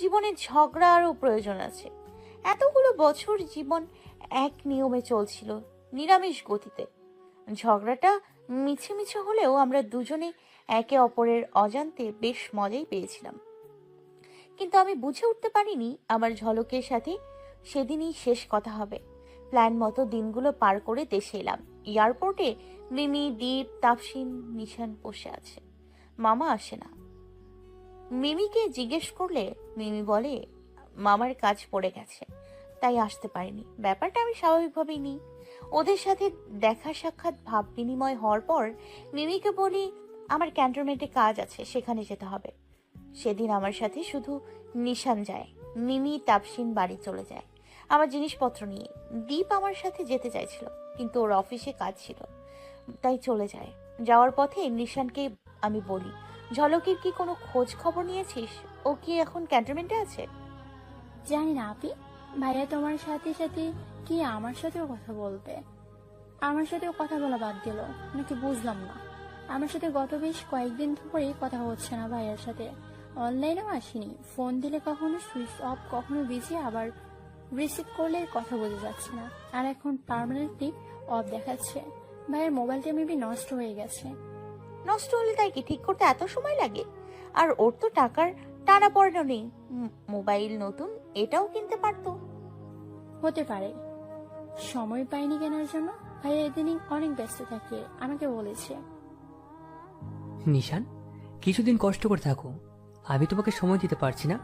জীবনে ঝগড়ারও প্রয়োজন আছে। এতগুলো বছর জীবন এক নিয়মে চলছিল নিরামিষ গতিতে। ঝগড়াটা মিছে মিছে হলেও আমরা দুজনে একে অপরের অজান্তে বেশ মজাই পেয়েছিলাম। কিন্তু আমি বুঝে উঠতে পারিনি আমার ঝলকের সাথে সেদিনই শেষ কথা হবে। প্ল্যান মতো দিনগুলো পার করে দেশে এলাম। এয়ারপোর্টে মিমি, দীপ তাপসিন নিশান বসে আছে। মামা আসে না। মিমিকে জিজ্ঞেস করলে মিমি বলে, মামার কাজ পড়ে গেছে। তাই আসতে পারেনি। ব্যাপারটা আমি স্বাভাবিকভাবেই নিই। ওদের সাথে দেখা সাক্ষাৎ ভাব বিনিময় হওয়ার পর মিমিকে বলি, আমার ক্যান্টনমেন্টে কাজ আছে, সেখানে যেতে হবে। সেদিন আমার সাথে শুধু নিশান যায়, মিমি তাপসিন বাড়ি চলে যায়। আমার জিনিসপত্র নিয়ে দীপ আমার সাথে যেতে চাইছিল, কিন্তু ওর অফিসে কাজ ছিল, তাই চলে যায়। যাওয়ার পথে নিশানকে আমি বলি, ঝলকের কি কোনো খোঁজ খবর নিয়েছিস? ও কি এখন ক্যান্টনমেন্টে আছে? জানি না আপি। ভাইয়া, তোমার সাথে সাথে কি আমার সাথেও কথা বলবে আমার সাথেও কথা বলা বাদ দিল, নাকি বুঝলাম না। আমার সাথে গত বেশ কয়েকদিন ধরেই কথা হচ্ছে না ভাইয়ার সাথে। অনলাইনেও আসেনি, ফোন দিলে কখনো সুইচ অফ, কখনো বিজি আবার রিসিভ করলে কথা বোঝা যাচ্ছে না। আর এখন পার্মানেন্টলি অফ দেখাচ্ছে। ভাইয়ের মোবাইলটা মেবি নষ্ট হয়ে গেছে। নষ্ট হলে তাই কি? ঠিক করতে এত সময় লাগে? আর ওর তো টাকার টানা পড়ানো নেই মোবাইল নতুন এটাও কিনতে পারতো। হতে পারে। সময় পাইনি কেনার জন্য ভাইয়া এদিনই অনেক ব্যস্ত থাকে আমাকে বলেছে। নিশান কিছুদিন কষ্ট করে থাকো। আমি তোমাকে সময় দিতে পারছি না।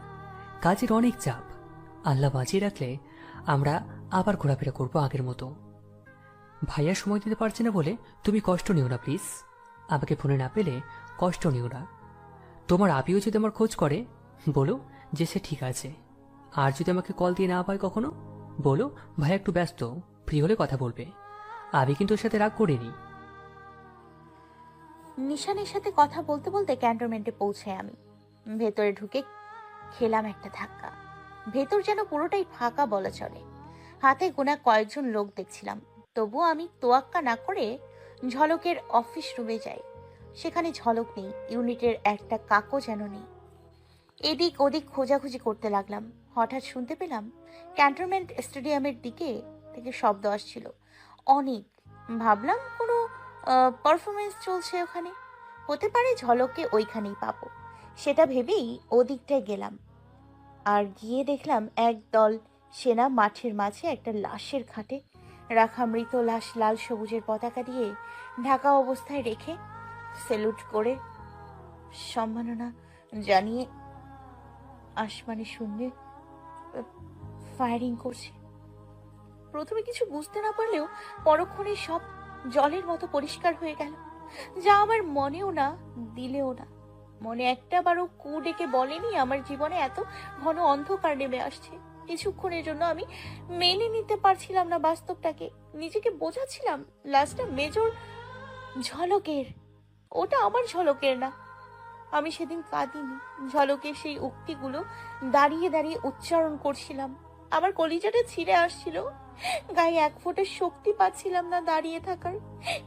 কাজের অনেক চাপ। আল্লাহ বাঁচিয়ে রাখলে আমরা আবার ঘোরাফেরা করব আগের মতো। ভাইয়া সময় দিতে পারছে না বলে তুমি কষ্ট নিও না প্লিজ। আমাকে ফোনে না পেলে কষ্ট নিও না। তোমার আপিও যদি আমার খোঁজ করে বলো যে সে ঠিক আছে। আর যদি আমাকে কল দিয়ে না পায় কখনো? বলো ভাইয়া একটু ব্যস্ত ফ্রি হলে কথা বলবে। আমি কিন্তু ওর সাথে রাগ করিনি। নিশানের সাথে কথা বলতে বলতে ক্যান্টনমেন্টে পৌঁছাই আমি। ভেতরে ঢুকে খেলাম একটা ধাক্কা। ভেতর যেন পুরোটাই ফাঁকা বলা চলে। হাতে গোনা কয়েকজন লোক দেখছিলাম। তবুও আমি তোয়াক্কা না করে ঝলকের অফিস রুমে যাই। সেখানে ঝলক নেই ইউনিটের একটা কাকও যেন নেই। এদিক ওদিক খোঁজাখুঁজি করতে লাগলাম। হঠাৎ শুনতে পেলাম ক্যান্টনমেন্ট স্টেডিয়ামের দিকে থেকে শব্দ আসছিল। অনেক। ভাবলাম কোনো পারফরমেন্স চলছে ওখানে। হতে পারে ঝলককে ওইখানেই পাবো। সেটা ভেবেই ওদিকটায় গেলাম। আর গিয়ে দেখলাম এক দল সেনা মাঠের মাঝে একটা লাশের খাটে রাখা মৃত লাশ লাল সবুজের পতাকা দিয়ে ঢাকা অবস্থায় রেখে সেলুট করে সম্মাননা জানিয়ে আসমানে শূন্যে ফায়ারিং করছে। প্রথমে কিছু বুঝতে না পারলেও পরক্ষণে সব জলের মতো পরিষ্কার হয়ে গেল। যা আমার মনেও না, দিলেও না। মনে একটা বারও কু ডেকে বলেনি, আমার জীবনে এত ঘন অন্ধকার নেমে আসছে। কিছুক্ষণের জন্য আমি মেনে নিতে পারছিলাম না বাস্তবটাকে। নিজেকে বোঝাচ্ছিলাম লাস্টটা মেজর ঝলকের। ওটা আমার ঝলকের না। আমি সেদিন কাঁদিনি। ঝলকের সেই উক্তিগুলো দাঁড়িয়ে দাঁড়িয়ে উচ্চারণ করছিলাম। আমার কলিজাটা ছিঁড়ে আসছিল। গায়ে এক ফোঁটা শক্তি পাচ্ছিলাম না দাঁড়িয়ে থাকার।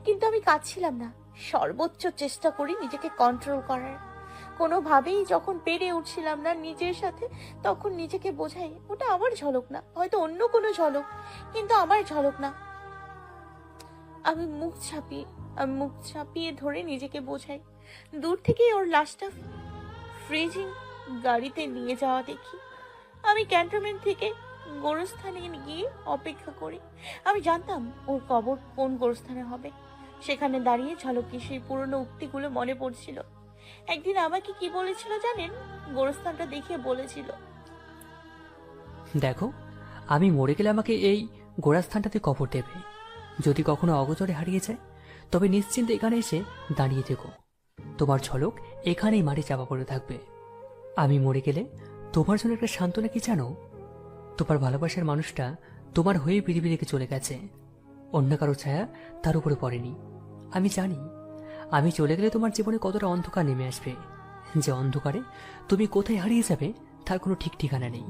কিন্তু আমি কাঁদছিলাম না। সর্বোচ্চ চেষ্টা করি নিজেকে কন্ট্রোল করার। কোনোভাবেই যখন পেরে উঠছিলাম না নিজের সাথে, তখন নিজেকে বোঝাই, ওটা আমার ঝলক না। হয়তো অন্য কোনো ঝলক, কিন্তু আমার ঝলক না। আমি মুখ ছাপিয়ে আমি মুখ ছাপিয়ে ধরে নিজেকে বোঝাই। দূর থেকে ওর লাশটা ফ্রিজিং গাড়িতে নিয়ে যাওয়া দেখি। আমি ক্যান্টনমেন্ট থেকে গোরস্থানে গিয়ে অপেক্ষা করি। আমি জানতাম ওর কবর কোন গোরস্থানে হবে। সেখানে দাঁড়িয়ে ঝলকে সেই পুরনো উক্তিগুলো মনে পড়ছিল। একদিন আমাকে কি বলেছিল জানেন? গোরস্থানটা দেখিয়ে বলেছিল। দেখো, আমি মরে গেলে আমাকে এই গোড়াস্থানটাতে কবর দেবে। যদি কখনো অগোচরে হারিয়ে যায়, তবে নিশ্চিন্তে এখানে এসে দাঁড়িয়ে থেকো। তোমার ঝলক এখানেই মাটি চাপা পড়ে থাকবে। আমি মরে গেলে তোমার জন্য একটা সান্ত্বনা কি জানো? তোমার ভালোবাসার মানুষটা তোমার হয়ে পৃথিবী থেকে চলে গেছে। অন্য কারও ছায়া তার উপরে পড়েনি। আমি জানি, আমি চলে গেলে তোমার জীবনে কতটা অন্ধকার নেমে আসবে। যে অন্ধকারে তুমি কোথায় হারিয়ে যাবে তার কোনো ঠিক ঠিকানা নেই।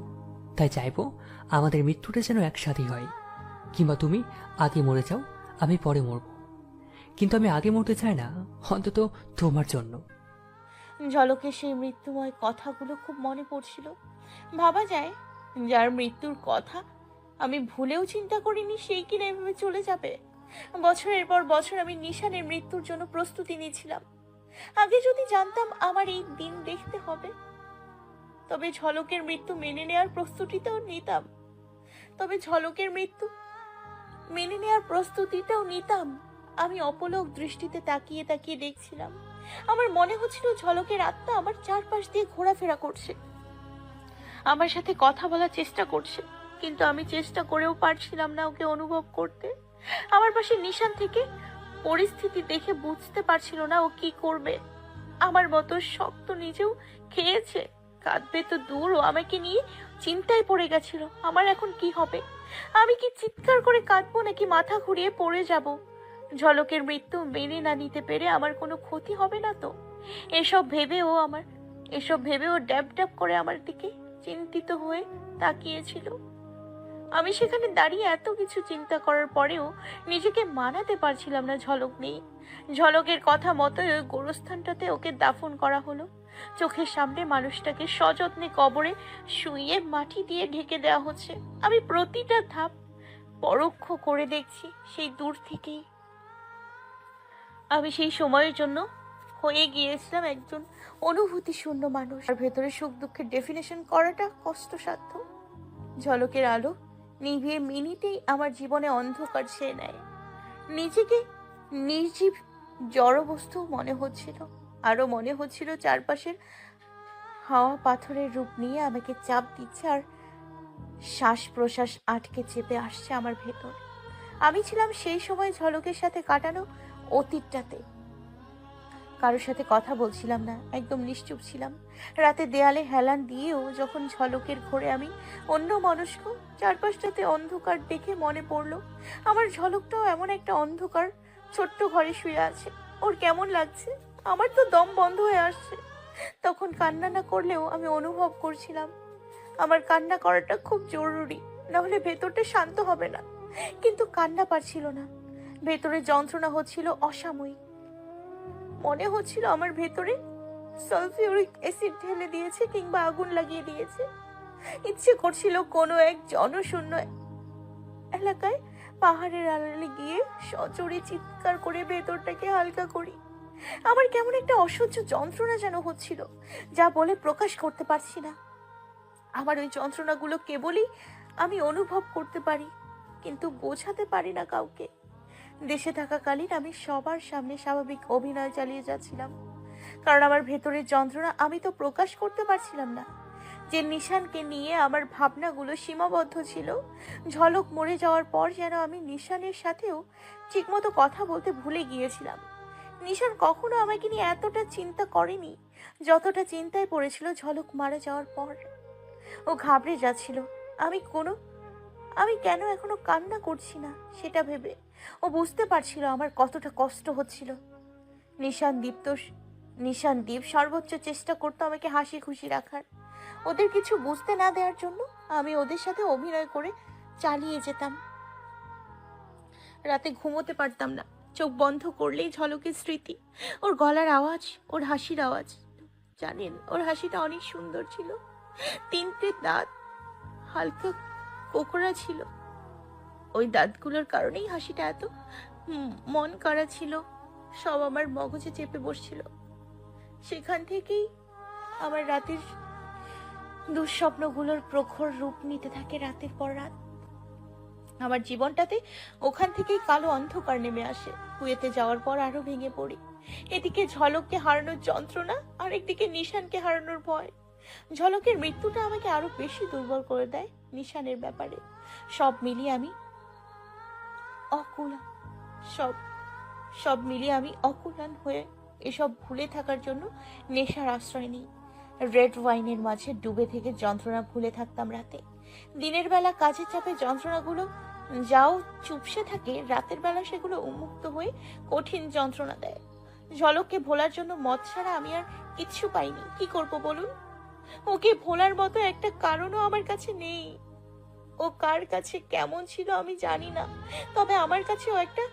তাই চাইব আমাদের মৃত্যুটা যেন একসাথেই হয়। কিংবা তুমি আগে মরে যাও, আমি পরে মরব। কিন্তু আমি আগে মরতে চাই না, অন্তত তোমার জন্য। ঝলকে সেই মৃত্যুময় কথাগুলো খুব মনে পড়ছিল। ভাবা যায়, যার মৃত্যুর কথা আমি ভুলেও চিন্তা করিনি, সেই কিনা এভাবে চলে যাবে। বছরের পর বছর আমি নিশানের মৃত্যুর জন্য প্রস্তুতি নিয়েছিলাম আগে যদি জানতাম আমার এই দিন দেখতে হবে, তবে ঝলকের মৃত্যু মেনে নেওয়ার প্রস্তুতিটাও নিতাম। তবে ঝলকের মৃত্যু মেনে নেওয়ার প্রস্তুতিটাও নিতাম। আমি অপলক দৃষ্টিতে তাকিয়ে তাকিয়ে দেখছিলাম। আমার মনে হচ্ছিল ঝলকের আত্মা আমার চারপাশ দিয়ে ঘোরাফেরা করছে। আমার সাথে কথা বলার চেষ্টা করছে, কিন্তু আমি চেষ্টা করেও পারছিলাম না ওকে অনুভব করতে। আমার পাশে নিশান থেকে পরিস্থিতি দেখে বুঝতে পারছিল না ও কি করবে। আমার মতো শক্ত নিজেও খেয়েছে, কাঁদবে তো দূর, ও আমাকে নিয়ে চিন্তায় পড়ে গেছিল, আমার এখন কি হবে? আমি কি চিৎকার করে কাঁদবো নাকি মাথা ঘুরিয়ে পড়ে যাব? ঝলকের মৃত্যু মেনে না নিতে পেরে আমার কোনো ক্ষতি হবে না তো। এসব ভেবে ও আমার, এসব ভেবে ও ড্যাব ড্যাব করে আমার দিকে চিন্তিত হয়ে তাকিয়েছিল। আমি সেখানে দাঁড়িয়ে এত কিছু চিন্তা করার পরেও নিজেকে মানাতে পারছিলাম না ঝলক নেই ঝলকের কথা মতোই ওই গোরস্থানটাতে ওকে দাফন করা হলো। চোখের সামনে মানুষটাকে সযত্নে কবরে শুইয়ে মাটি দিয়ে ঢেকে দেওয়া হচ্ছে। আমি প্রতিটা ধাপ পরোক্ষ করে দেখছি সেই দূর থেকেই। আমি সেই সময়ের জন্য হয়ে গিয়েছিলাম একজন অনুভূতি শূন্য মানুষ। আর ভেতরে সুখ দুঃখের ডেফিনেশন করাটা কষ্টসাধ্য। ঝলকের আলো নিভিয়ে মিনিটেই আমার জীবনে অন্ধকার ছেয়ে নেয়। নিজেকে নির্জীব জড়বস্তু মনে হচ্ছিল। আরও মনে হচ্ছিল চারপাশের হাওয়া পাথরের রূপ নিয়ে আমাকে চাপ দিচ্ছে আর শ্বাস প্রশ্বাস আটকে চেপে আসছে আমার ভেতর। আমি ছিলাম সেই সময় ঝলকের সাথে কাটানো অতীতটাতে। কারোর সাথে কথা বলছিলাম না, একদম নিশ্চুপ ছিলাম। রাতে দেয়ালে হেলান দিয়েও যখন ঝলকের ঘোরে আমি অন্য মানুষকে চারপাশটাতে অন্ধকার দেখে মনে পড়ল, আমার ঝলকটাও এমন একটা অন্ধকার, ছোট্ট ঘরে শুয়ে আছে। ওর কেমন লাগছে? আমার তো দম বন্ধ হয়ে আসছে। তখন কান্না না করলেও আমি অনুভব করছিলাম, আমার কান্না করাটা খুব জরুরি, না হলে ভেতরটা শান্ত হবে না। কিন্তু কান্না পারছিল না। ভেতরে যন্ত্রণা হচ্ছিল অসাময়িক। মনে হচ্ছিল আমার ভেতরে সালফিউরিক অ্যাসিড ঢেলে দিয়েছে কিংবা আগুন লাগিয়ে দিয়েছে। ইচ্ছে করছিল কোনো এক জনশূন্য এলাকায় পাহাড়ের আড়ালে গিয়ে সচরে চিৎকার করে ভেতরটাকে হালকা করি। আমার কেমন একটা অসহ্য যন্ত্রণা যেন হচ্ছিল, যা বলে প্রকাশ করতে পারছি না। আমার ওই যন্ত্রণাগুলো কেবলই আমি অনুভব করতে পারি, কিন্তু বোঝাতে পারি না কাউকে। দেশে থাকাকালীন আমি সবার সামনে স্বাভাবিক অভিনয় চালিয়ে যাচ্ছিলাম। কারণ আমার ভেতরের যন্ত্রণা আমি তো প্রকাশ করতে পারছিলাম না। যে নিশানকে নিয়ে আমার ভাবনাগুলো সীমাবদ্ধ ছিল, ঝলক মরে যাওয়ার পর যেন আমি নিশানের সাথেও ঠিকমতো কথা বলতে ভুলে গিয়েছিলাম। নিশান কখনো আমাকে নিয়ে এতটা চিন্তা করেনি, যতটা চিন্তায় পড়েছিল ঝলক মারা যাওয়ার পর। ও ঘাবড়ে যাচ্ছিল, আমি কোনো, আমি কেন এখনও কান্না করছি না? সেটা ভেবে ও বুঝতে পারছিল আমার কতটা কষ্ট হচ্ছিল। নিশান তো নিশান দ্বীপ সর্বোচ্চ চেষ্টা করতো আমাকে হাসি খুশি রাখার। ওদের কিছু বুঝতে না দেওয়ার জন্য আমি ওদের সাথে অভিনয় করে চালিয়ে যেতাম। রাতে ঘুমোতে পারতাম না। চোখ বন্ধ করলেই ঝলকের স্মৃতি। ওর গলার আওয়াজ, ওর হাসির আওয়াজ। জানেন, ওর হাসিটা অনেক সুন্দর ছিল। তিনটে দাঁত, হালকা কোকড়া ছিল। ওই দাঁতগুলোর কারণেই হাসিটা এত মন করা ছিল। সব আমার মগজে চেপে বসছিল। সেখান থেকেই আমার রাতের দুঃস্বপ্নগুলোর প্রখর রূপ নিতে থাকে রাতের পর রাত। আমার জীবনটাতে ওখান থেকেই কালো অন্ধকার নেমে আসে। কুয়েতে যাওয়ার পর আরও ভেঙে পড়ি। এদিকে ঝলককে হারানোর যন্ত্রণা আর একদিকে নিশানকে হারানোর ভয়। ঝলকের মৃত্যুটা আমাকে আরও বেশি দুর্বল করে দেয় নিশানের ব্যাপারে। সব মিলিয়ে আমি অকুলান সব সব মিলিয়ে আমি অকুলান হয়ে এসব ভুলে থাকার জন্য নেশার আশ্রয় নিই। রেড ওয়াইনের মাঝে ডুবে থেকে যন্ত্রণা ভুলে থাকতাম রাতে। দিনের বেলা কাজের চাপে যন্ত্রণাগুলো যাও চুপসে থাকে, রাতের বেলা সেগুলো উন্মুক্ত হয়ে কঠিন যন্ত্রণা দেয়। ঝলককে ভোলার জন্য মদ ছাড়া আমি আর কিচ্ছু পাইনি। কি করব বলুন? ওকে ভোলার মতো একটা কারণও আমার কাছে নেই। ও কার কাছে কেমন ছিল আমি জানি না। তবে আমার কাছেও একটা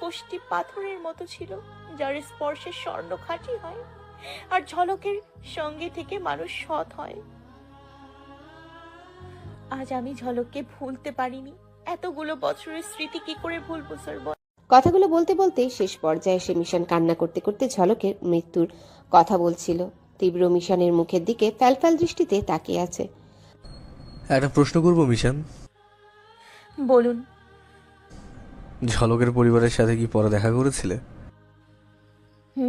কোষ্টি পাথরের মতো ছিল, যার স্পর্শে স্বর্ণ খাঁটি হয় আর ঝলকের সঙ্গে থেকে মানুষ সৎ হয়। আজ আমি ঝলককে ভুলতে পারিনি। এতগুলো বছরের স্মৃতি কি করে ভুলবো, স্যার? কথাগুলো বলতে বলতে শেষ পর্যায়ে সে মিশন কান্না করতে করতে ঝলকের মৃত্যুর কথা বলছিল। তীব্র মিশনের মুখের দিকে ফ্যালফ্যাল দৃষ্টিতে তাকিয়ে আছে। একটা প্রশ্ন করব মিশন? বলুন। ঝলকের পরিবারের সাথে কি পরে দেখা করেছিলে?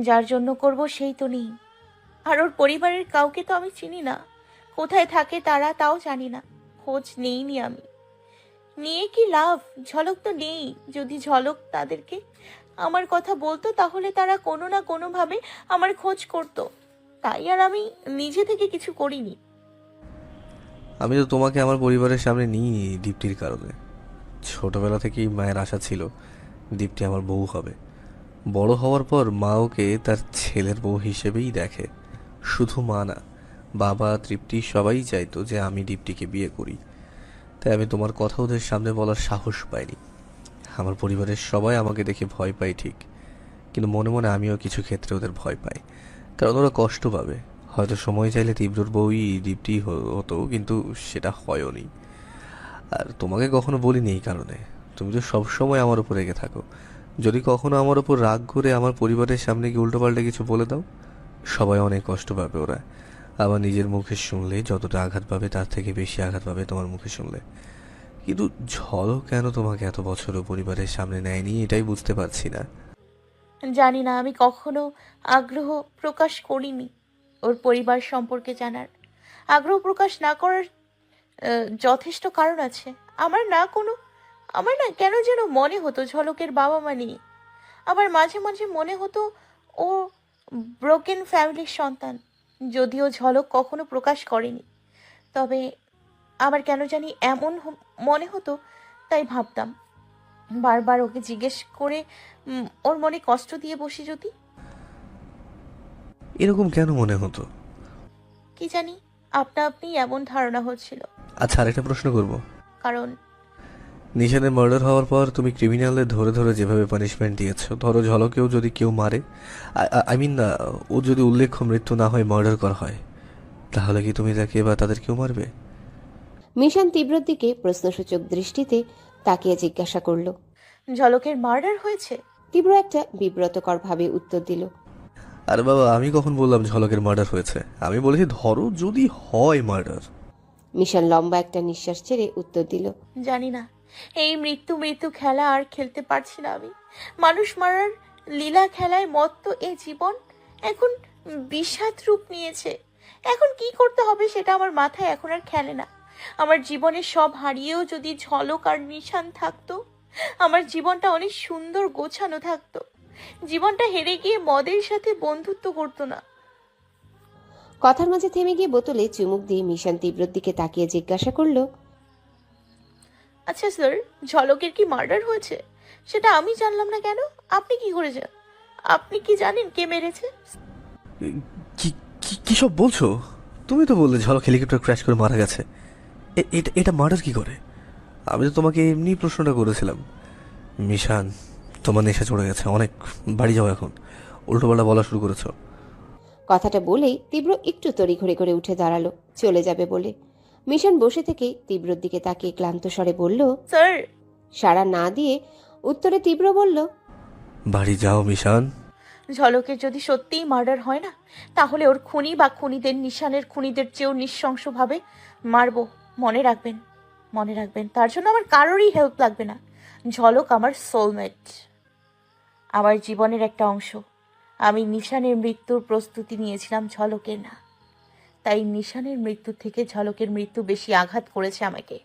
যার জন্য করব সেই তো নেই। আর ওর পরিবারের কাউকে তো আমি চিনি না। কোথায় থাকে তারা তাও জানি না। খোঁজ নেইনি আমি। নিয়ে কি লাভ? ঝলক তো নেই। যদি ঝলক তাদেরকে আমার কথা বলতো তাহলে তারা কোনো না কোনোভাবে আমার খোঁজ করত। তাই আর আমি নিজে থেকে কিছু করিনি। আমি তো তোমাকে আমার পরিবারের সামনে নিইনি দীপ্তির কারণে। ছোটবেলা থেকেই মায়ের আশা ছিল দীপ্তি আমার বউ হবে। বড় হওয়ার পর মা ওকে তার ছেলের বউ হিসেবেই দেখে। শুধু মা না, বাবা, তৃপ্তি সবাই চাইতো যে আমি দীপ্তিকে বিয়ে করি। তাই আমি তোমার কথা ওদের সামনে বলার সাহস পাইনি। আমার পরিবারের সবাই আমাকে দেখে ভয় পায় ঠিক, কিন্তু মনে মনে আমিও কিছু ক্ষেত্রে ওদের ভয় পাই। কারণ ওরা কষ্ট পাবে। হয়তো সময় চাইলে তীব্রর বউই দ্বীপটি হতো, কিন্তু সেটা হয়ওনি আর তোমাকে কখনো বলিনি এই কারণে। তুমি তো সবসময় আমার উপর রেগে থাকো। যদি কখনো আমার উপর রাগ করে আমার পরিবারের সামনে গিয়ে উল্টোপাল্টা কিছু বলে দাও, সবাই অনেক কষ্ট পাবে ওরা। আবার নিজের মুখে শুনলে, যতটা আঘাত পাবে তার থেকে বেশি আঘাত পাবে তোমার মুখে শুনলে। কিন্তু ঝলক কেন তোমাকে এত বছরও পরিবারের সামনে নেয়নি, এটাই বুঝতে পারছি না। জানি না, আমি কখনো আগ্রহ প্রকাশ করিনি। ওর পরিবার সম্পর্কে জানার। আগ্রহ প্রকাশ না করার যথেষ্ট কারণ আছে। আমার না কোনো, আমার না কেন যেন মনে হতো ঝলকের বাবা মা নেই। আবার মাঝে মাঝে মনে হতো ও ব্রোকেন ফ্যামিলির সন্তান, যদিও ঝলক কখনো প্রকাশ করেনি। তবে আমার কেন জানি এমন মনে হতো, তাই ভাবতাম। বারবার ওকে জিজ্ঞেস করে ওর মনে কষ্ট দিয়ে বসি যদি? এরকম কেন মনে হতো? কি জানি আপনা আপনি এমন ধারণা হচ্ছিল। আচ্ছা আরেকটা প্রশ্ন করব। কারণ নিশানের মার্ডার হওয়ার পর তুমি ক্রিমিনালদের ধরে ধরে যেভাবে পানিশমেন্ট দিয়েছ ধরো ঝলকেও যদি কেউ মারে আই মিন ও যদি উল্লেখ্য মৃত্যু না হয় মার্ডার করা হয় তাহলে কি তুমি তাকে বা তাদের কেউ মারবে? মিশন তীব্রর দিকে প্রশ্নসূচক দৃষ্টিতে তাকিয়ে জিজ্ঞাসা করল। ঝলকের মার্ডার হয়েছে? তীব্র একটা বিব্রতকর ভাবে উত্তর দিল। আরে বাবা আমি কখন বললাম ঝলকের মার্ডার হয়েছে? আমি বলেছি ধরো যদি হয় মার্ডার মিশন লম্বা একটা নিঃশ্বাস ছেড়ে উত্তর দিল জানি না। এই মৃত্যু মৃত্যু খেলা আর খেলতে পারছি না আমি। মানুষ মারার লীলা খেলায় মত্ত এ জীবন এখন বিষাদ রূপ নিয়েছে। এখন কি করতে হবে সেটা আমার মাথায় এখন আর খেলে না। আমার জীবনে সব হারিয়েও যদি ঝলক আর নিশান থাকতো আমার জীবনটা অনেক সুন্দর গোছানো থাকতো। জীবনটা হেরে গিয়ে মদের সাথে বন্ধুত্ব করতো না। কথার মাঝে থেমে গিয়ে বোতলে চুমুক দিয়ে মিশন তীব্রর দিকে তাকিয়ে জিজ্ঞাসা করল আচ্ছা স্যার ঝলকের কি মার্ডার হয়েছে? সেটা আমি জানলাম না কেন? আপনি কি করেছেন আপনি কি জানেন কে মেরেছে? কি কি- কি সব বলছো? তুমি তো বললে ঝলক হেলিকপ্টার ক্র্যাশ করে মারা গেছে। এ- এটা এটা মার্ডার কি করে? আমি তো তোমাকে এমনি প্রশ্নটা করেছিলাম। মিশান তোমার নেশা চড়ে গেছে অনেক বাড়ি যাও এখন। উল্টোপাল্টা বলা শুরু করেছ। কথাটা বলেই তীব্র একটু তড়িঘড়ি করে উঠে দাঁড়াল চলে যাবে বলে। মিশন বসে থেকেই তীব্রর দিকে তাকিয়ে ক্লান্ত স্বরে বলল স্যার। সাড়া না দিয়ে উত্তরে তীব্র বলল বাড়ি যাও মিশন। ঝলকের যদি সত্যিই মার্ডার হয় না তাহলে ওর খুনি বা খুনিদের নিশানের খুনিদের চেয়েও নৃশংসভাবে মারবো। মনে রাখবেন মনে রাখবেন তার জন্য আমার কারোরই হেল্প লাগবে না। ঝলক আমার সোলমেট আমার জীবনের একটা অংশ। আমি নিশানের মৃত্যুর প্রস্তুতি নিয়েছিলাম ঝলকের না। তাই নিশানের মৃত্যু থেকে ঝলকের মৃত্যু বেশি আঘাত করেছে আমাকে।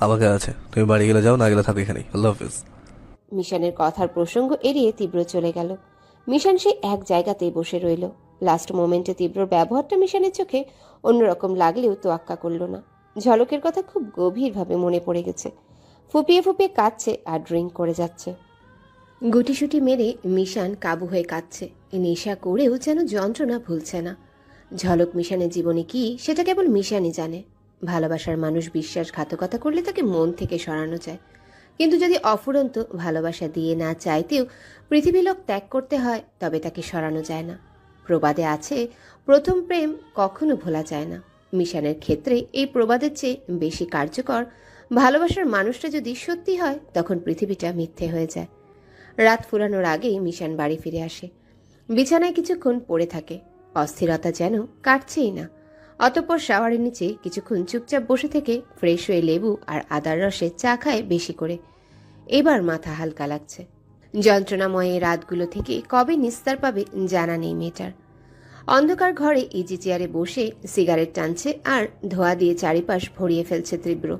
আমাকে আছে। তুমি বাড়ি গেলে যাও না গেলে থাকো এখানেই। আল্লাহ হাফিজ মিশনের কথার প্রসঙ্গ এড়িয়ে তীব্র চলে গেল। মিশান সে এক জায়গাতেই বসে রইল। লাস্ট মোমেন্টে তীব্রর ব্যবহারটা মিশানের চোখে অন্যরকম লাগলেও তোয়াক্কা করল না। ঝলকের কথা খুব গভীরভাবে মনে পড়ে গেছে। ফুপিয়ে ফুপিয়ে কাঁদছে আর ড্রিঙ্ক করে যাচ্ছে। গুটিসুটি মেরে মিশান কাবু হয়ে কাঁদছে। নেশা করেও যেন যন্ত্রণা ভুলছে না। ঝলক মিশানের জীবনে কি, সেটা কেবল মিশানই জানে। ভালোবাসার মানুষ বিশ্বাসঘাতকতা করলে তাকে মন থেকে সরানো যায়। কিন্তু যদি অফুরন্ত ভালোবাসা দিয়ে না চাইতেও পৃথিবীলোক ত্যাগ করতে হয়, তবে তাকে সরানো যায় না। প্রবাদে আছে, প্রথম প্রেম কখনো ভোলা যায় না। মিশানের ক্ষেত্রে এই প্রবাদের চেয়ে বেশি কার্যকর ভালোবাসার মানুষটা যদি সত্যি হয়, তখন পৃথিবীটা মিথ্যে হয়ে যায়। রাত ফুরানোর আগেই মিশান বাড়ি ফিরে আসে। বিছানায় কিছুক্ষণ পড়ে থাকে। অস্থিরতা যেন কাটছেই না। অতঃপর শাওয়ারের নিচে কিছুক্ষণ চুপচাপ বসে থেকে ফ্রেশ হয়ে লেবু আর আদার রসে চা খায় বেশি করে। এবার মাথা হালকা লাগছে। যন্ত্রণাময় এই রাতগুলো থেকে কবে নিস্তার পাবে জানা নেই মেয়েটার। অন্ধকার ঘরে ইজি চেয়ারে বসে সিগারেট টানছে আর ধোয়া দিয়ে চারিপাশ ভরিয়ে ফেলছে তীব্র।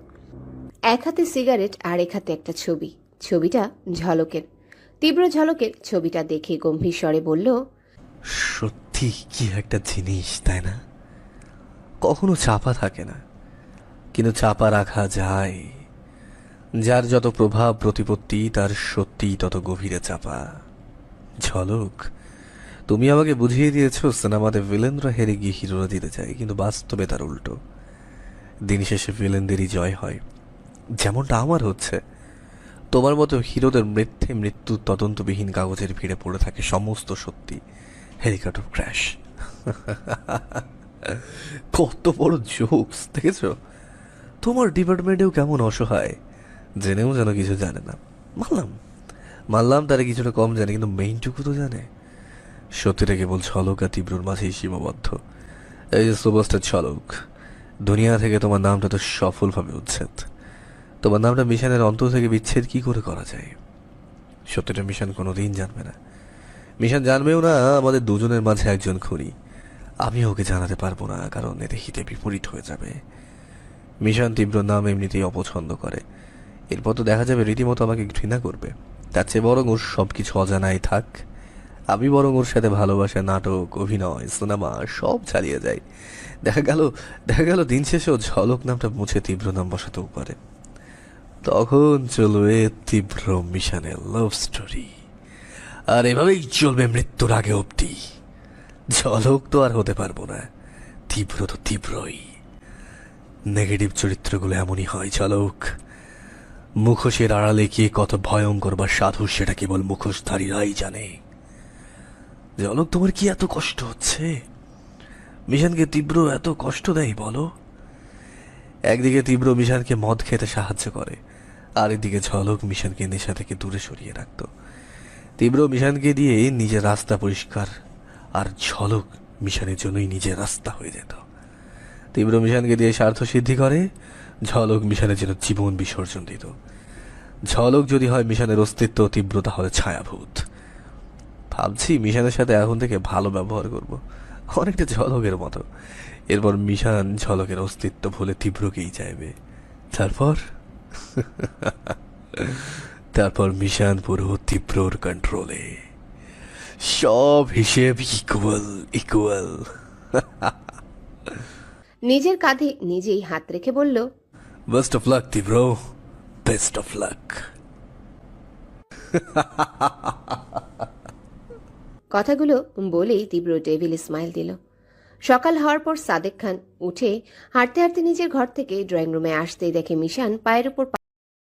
এক হাতে সিগারেট আর এক হাতে একটা ছবি। ছবিটা ঝলকের। তীব্র ঝলকের ছবিটা দেখে গম্ভীর স্বরে বলল, সত্যি কি একটা জিনিস, তাই না? কখনো চাপা থাকে না। কিন্তু চাপা রাখা যায়। যার যত প্রভাব, প্রতিপত্তি, তার সত্যি তত গভীরে চাপা। ঝলক, তুমি আমাকে বুঝিয়ে দিয়েছ, সিনেমাতে ভিলেনরা হেরে গিয়ে হিরোরা দিতে যায়, কিন্তু বাস্তবে তার উল্টো। দিন শেষে ভিলেনদেরই জয় হয়। যেমনটা আমার হচ্ছে তোমার মতো হিরোদের মৃত্যে মৃত্যু তদন্তবিহীন কাগজের ভিড়ে পড়ে থাকে সমস্ত সত্যি। হেলিকপ্টার ক্র্যাশ কত বড় জোকস দেখেছ? তোমার ডিপার্টমেন্টেও কেমন অসহায়? জেনেও যেন কিছু জানে না। মানলাম। মানলাম তারা কিছুটা কম জানে, কিন্তু মেইনটুকু তো জানে। সত্যিটা কেবল ছলক আর তীব্রর মাঝেই সীমাবদ্ধ। এই যে সুপারস্টার ছলক দুনিয়া থেকে তোমার নামটা তো সফলভাবে উচ্ছেদ। তোমার নামটা মিশনের অন্তর থেকে বিচ্ছেদ কি করে করা যায়? সত্যিটা মিশন কোনো দিন জানবে না। মিশন জানবেও না, আমাদের দুজনের মাঝে একজন খুনি। আমি ওকে জানাতে পারব না, কারণ এতে হিতে বিপরীত হয়ে যাবে। মিশন তীব্র নাম এমনিতেই অপছন্দ করে। এরপর তো দেখা যাবে রীতিমতো আমাকে ঘৃণা করবে। তার চেয়ে বরং ওর সব কিছু অজানাই থাক। আমি বরং ওর সাথে ভালোবাসা, নাটক, অভিনয়, সিনেমা সব চালিয়ে যাই। দেখা গেল দেখা গেল দিন শেষে ও ঝলক নামটা মুছে তীব্র নাম বসাতেও পারে। তখন চলবে তীব্র মিশনের লাভ স্টোরি আর এভাবেই চলবে মৃত্যুর আগে অবধি। ঝলক তো আর হতে পারব না। তীব্র তো তীব্রই। নেগেটিভ চরিত্রগুলো এমনই হয়, ঝলক। মুখোশের আড়ালে কি কত ভয়ঙ্কর বা সাধু সেটা কেবল মুখোশধারীরাই জানে। ঝলক, তোমার কি এত কষ্ট হচ্ছে? মিশনকে তীব্র এত কষ্ট দেয়, বলো? একদিকে তীব্র মিশনকে মদ খেতে সাহায্য করে আর এদিকে ঝলক মিশনকে নেশা থেকে দূরে সরিয়ে রাখত। তীব্র মিশনকে দিয়ে নিজের রাস্তা পরিষ্কার আর ঝলক মিশনের জন্যই নিজের রাস্তা হয়ে যেত। তীব্র মিশনকে দিয়ে স্বার্থ সিদ্ধি করে, ঝলক মিশনের জন্য জীবন বিসর্জন দিত। ঝলক যদি হয় মিশনের অস্তিত্ব তীব্র তাহলে ছায়াভূত। ভাবছি মিশনের সাথে এখন থেকে ভালো ব্যবহার করব। অনেকটা ঝলকের মতো। এরপর মিশান ঝলকের অস্তিত্ব ভুলে তীব্রকেই চাইবে। তারপর তারপর মিশান পুরো তীব্রর কন্ট্রোলে সব হিসেব ইকুয়াল ইকুয়াল নিজের কাঁধে নিজেই হাত রেখে বলল best of luck Tibro. Best of luck কথাগুলো বলেই তীব্র টেবিল স্মাইল দিল। সকাল হওয়ার পর সাদেক খান উঠে হাঁটতে হাঁটতে নিজের ঘর থেকে ড্রয়িং রুমে আসতেই দেখে মিশান পায়ের উপর